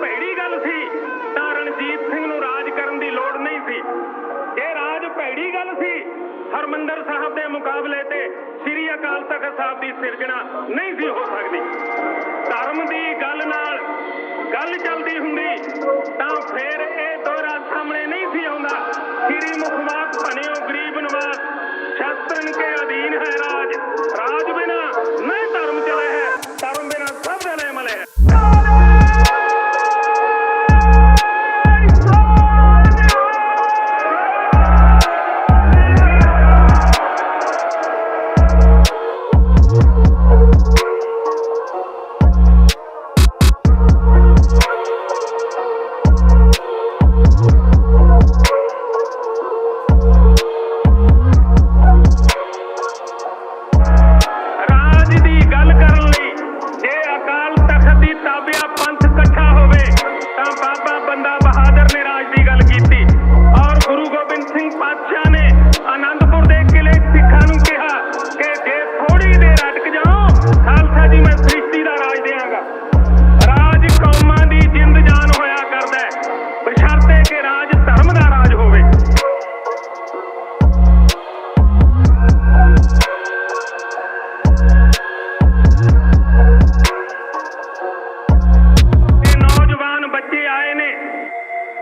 ਭੈੜੀ ਗੱਲ ਸੀ। ਤਾਂ ਰਣਜੀਤ ਸਿੰਘ ਨੂੰ ਰਾਜ ਕਰਨ ਦੀ ਲੋੜ ਨਹੀਂ ਸੀ। ਇਹ ਰਾਜ ਭੈੜੀ ਗੱਲ ਸੀ। ਹਰਮੰਦਰ ਸਾਹਿਬ ਦੇ ਮੁਕਾਬਲੇ ਤੇ ਸ੍ਰੀ ਅਕਾਲ ਤਖਤ ਸਾਹਿਬ ਦੀ ਸਿਰਜਣਾ ਨਹੀਂ ਸੀ ਹੋ ਸਕਦੀ। ਧਰਮ ਦੀ ਗੱਲ ਨਾਲ ਗੱਲ ਚੱਲਦੀ ਹੁੰਦੀ, ਤਾਂ ਫੇਰ ਇਹ ਦੋਰਾ ਸਾਹਮਣੇ ਨਹੀਂ ਸੀ ਆਉਂਦਾ। ਸ੍ਰੀ ਮੁਖਵਾਸ ਭਨਿਓ ਗਰੀਬ ਨਿਵਾਸ ਸ਼ਸਤਰਨ ਕੇ ਅਧੀਨ ਹੈ ਰਾਜ। ਰਾਜ ਬਿਨਾ ਮੈਂ ਗੱਲ ਕਰਨ ਲਈ ਜੇ ਅਕਾਲ ਤਖਤ ਦੀ ਤਾਬਿਆ ਪੰਥ ਇਕੱਠਾ ਹੋਵੇ, ਤਾਂ ਬਾਬਾ ਬੰਦਾ ਬਹਾਦਰ ਨੇ ਰਾਜ ਦੀ ਗੱਲ ਕੀਤੀ। ਔਰ ਗੁਰੂ ਗੋਬਿੰਦ ਸਿੰਘ ਪਾਤਸ਼ਾਹ ਨੇ ਆਨੰਦ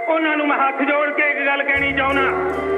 ਉਹਨਾਂ ਨੂੰ ਮੈਂ ਹੱਥ ਜੋੜ ਕੇ ਇੱਕ ਗੱਲ ਕਹਿਣੀ ਚਾਹੁੰਦਾ।